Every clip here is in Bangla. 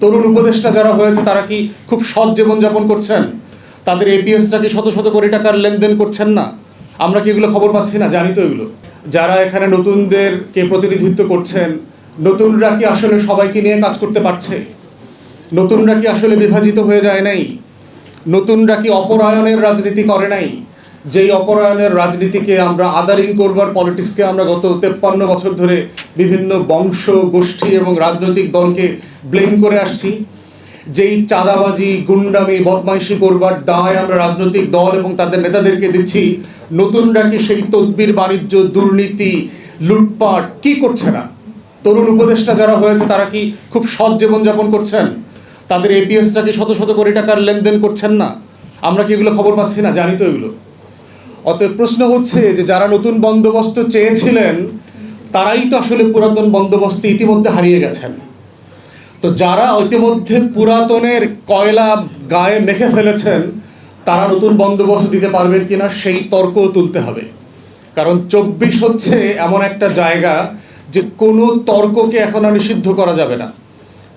তরুণ উপদেষ্টা যারা হয়েছে, তারা কি খুব সৎ জীবনযাপন করছেন? তাদের এপিএসটা কি শত শত কোটি টাকার লেনদেন করছেন না? আমরা কি এগুলো খবর পাচ্ছি না? জানি তো এগুলো। যারা এখানে নতুনদেরকে প্রতিনিধিত্ব করছেন, নতুনরা কি আসলে সবাইকে নিয়ে কাজ করতে পারছে? নতুনরা কি আসলে বিভাজিত হয়ে যায় নাই? নতুনরা কি অপরায়ণের রাজনীতি করে নাই? যেই অপরায়ণের রাজনীতিকে আমরা আদারিং করবার পলিটিক্সকে আমরা গত তেপ্পান্ন বছর ধরে বিভিন্ন বংশ, গোষ্ঠী এবং রাজনৈতিক দলকে ব্লেম করে আসছি। যেই চাঁদাবাজি, গুন্ডামি, বদমাইশি করবার দায় আমরা রাজনৈতিক দল এবং তাদের নেতাদেরকে দিচ্ছি, নতুনরা কি সেই তদবির, বাণিজ্য, দুর্নীতি, লুটপাট কি করছে না? তরুণ উপদেষ্টা যারা হয়েছে, তারা কি খুব সৎ জীবনযাপন করছেন? তাদের এপিএসটা কি শত শত কোটি টাকার লেনদেন করছেন না? আমরা কি এগুলো খবর পাচ্ছি না? জানি তো এগুলো। অতএব প্রশ্ন হচ্ছে যে যারা নতুন বন্দোবস্ত চেয়েছিলেন, তারাই তো আসলে পুরাতন বন্দোবস্ত ইতিমধ্যে হারিয়ে গেছেন। তো যারা ইতিমধ্যে পুরাতনের কয়লা গায়ে মেখে ফেলেছেন, তারা নতুন বন্দোবস্ত দিতে পারবেন কিনা সেই তর্কও তুলতে হবে। কারণ চব্বিশ হচ্ছে এমন একটা জায়গা যে কোনো তর্ককে এখন আর নিষিদ্ধ করা যাবে না।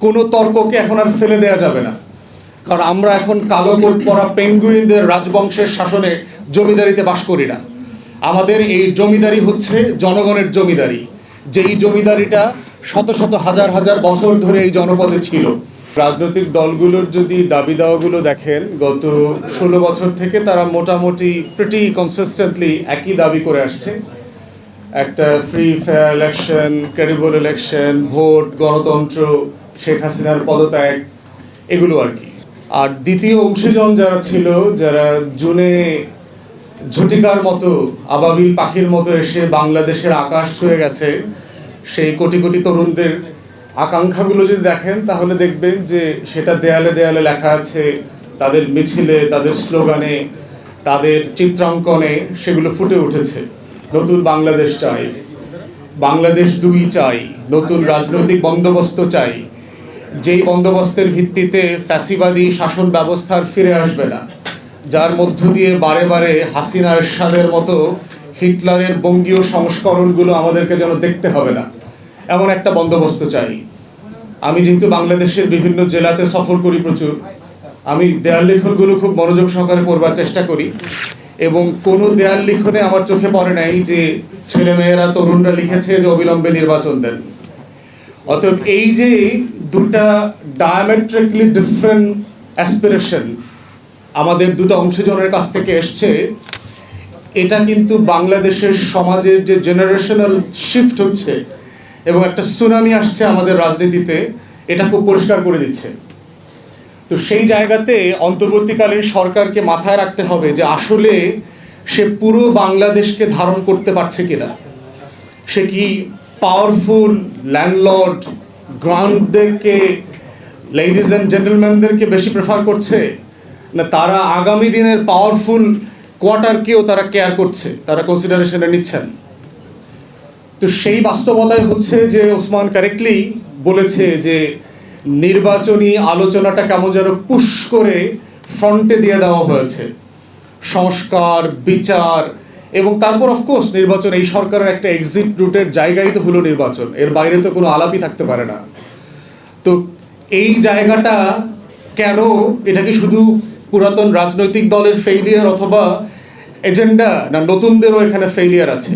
কোনো তর্ককে এখন আর ফেলে দেওয়া যাবে না। কারণ আমরা এখন কালো কোট পরা পেঙ্গুইনদের রাজবংশের শাসনে জমিদারিতে বাস করি না। আমাদের এই জমিদারি হচ্ছে জনগণের জমিদারি। যেই জমিদারিটা শত শত হাজার হাজার বছর ধরে এই জনপদে ছিল। রাজনৈতিক দলগুলোর যদি দাবি দাওয়াগুলো দেখেন, গত ষোলো বছর থেকে তারা মোটামুটি প্রিটি কনসিস্টেন্টলি একই দাবি করে আসছে। একটা free fair election credible election vote, গণতন্ত্র, শেখ হাসিনার পদত্যাগ, এগুলো আর কি। আর দ্বিতীয় অংশীজন যারা ছিল, যারা জুনে ঝটিকার মতো, আবাবিল পাখির মতো এসে বাংলাদেশের আকাশ ছুঁয়ে গেছে, সেই কোটি কোটি তরুণদের আকাঙ্ক্ষাগুলো যদি দেখেন, তাহলে দেখবেন যে সেটা দেয়ালে দেয়ালে লেখা আছে, তাদের মিছিলে, তাদের স্লোগানে, তাদের চিত্রাঙ্কনে সেগুলো ফুটে উঠেছে। নতুন বাংলাদেশ চাই, বাংলাদেশ দুই চাই, নতুন রাজনৈতিক বন্দোবস্ত চাই যেই বন্দোবস্তের ভিত্তিতে ফ্যাসিবাদী শাসন ব্যবস্থার ফিরে আসবে না, যার মধ্য দিয়ে বারে বারে হাসিনা এরশাদের মতো হিটলারের বঙ্গীয় সংস্করণগুলো আমাদেরকে যেন দেখতে হবে না, এমন একটা বন্দোবস্ত চাই। আমি যেহেতু বাংলাদেশের বিভিন্ন জেলাতে সফর করি প্রচুর, আমি দেয়াল লিখনগুলো খুব মনোযোগ সহকারে পড়বার চেষ্টা করি এবং কোনো দেয়াল লিখনে আমার চোখে পড়ে নাই যে ছেলেমেয়েরা, তরুণরা লিখেছে যে অবিলম্বে নির্বাচন দেন। অতএব এই যে দুটা ডায়ামেট্রিকলি ডিফারেন্ট অ্যাসপিরেশন আমাদের দুটো অংশজনের কাছ থেকে এসছে। এটা কিন্তু বাংলাদেশের সমাজের যে জেনারেশনাল শিফট হচ্ছে এবং একটা সুনামি আসছে আমাদের রাজনীতিতে এটা খুব পরিষ্কার করে দিচ্ছে। তো সেই জায়গাতে অন্তর্বর্তীকালীন সরকারকে মাথায় রাখতে হবে যে আসলে সে পুরো বাংলাদেশকে ধারণ করতে পারছে কিনা। সে কি পাওয়ারফুল ল্যান্ডলর্ড গ্রান্টদেরকে লেডিজ অ্যান্ড জেন্টেলম্যানদেরকে বেশি প্রেফার করছে? না, তারা আগামী দিনের পাওয়ারফুল কোয়ার্টারকেও তারা কেয়ার করছে, তারা কনসিডারেশনে নিচ্ছেন। তো সেই বাস্তবতায় হচ্ছে যে ওসমান কারেক্টলি বলেছে যে নির্বাচনী আলোচনাটা কেমন যেন পুশ করে ফ্রন্টে দিয়ে দেওয়া হয়েছে। সংস্কার, বিচার এবং তারপর অফকোর্স নির্বাচন, এই সরকারের একটা এক্সিট রুটের জায়গাই তো হলো নির্বাচন। এর বাইরে তো কোনো আলাপই থাকতে পারে না। তো এই জায়গাটা কেন, এটা কি শুধু পুরাতন রাজনৈতিক দলের ফেইলিয়ার অথবা এজেন্ডা না নতুনদেরও এখানে ফেইলিয়ার আছে?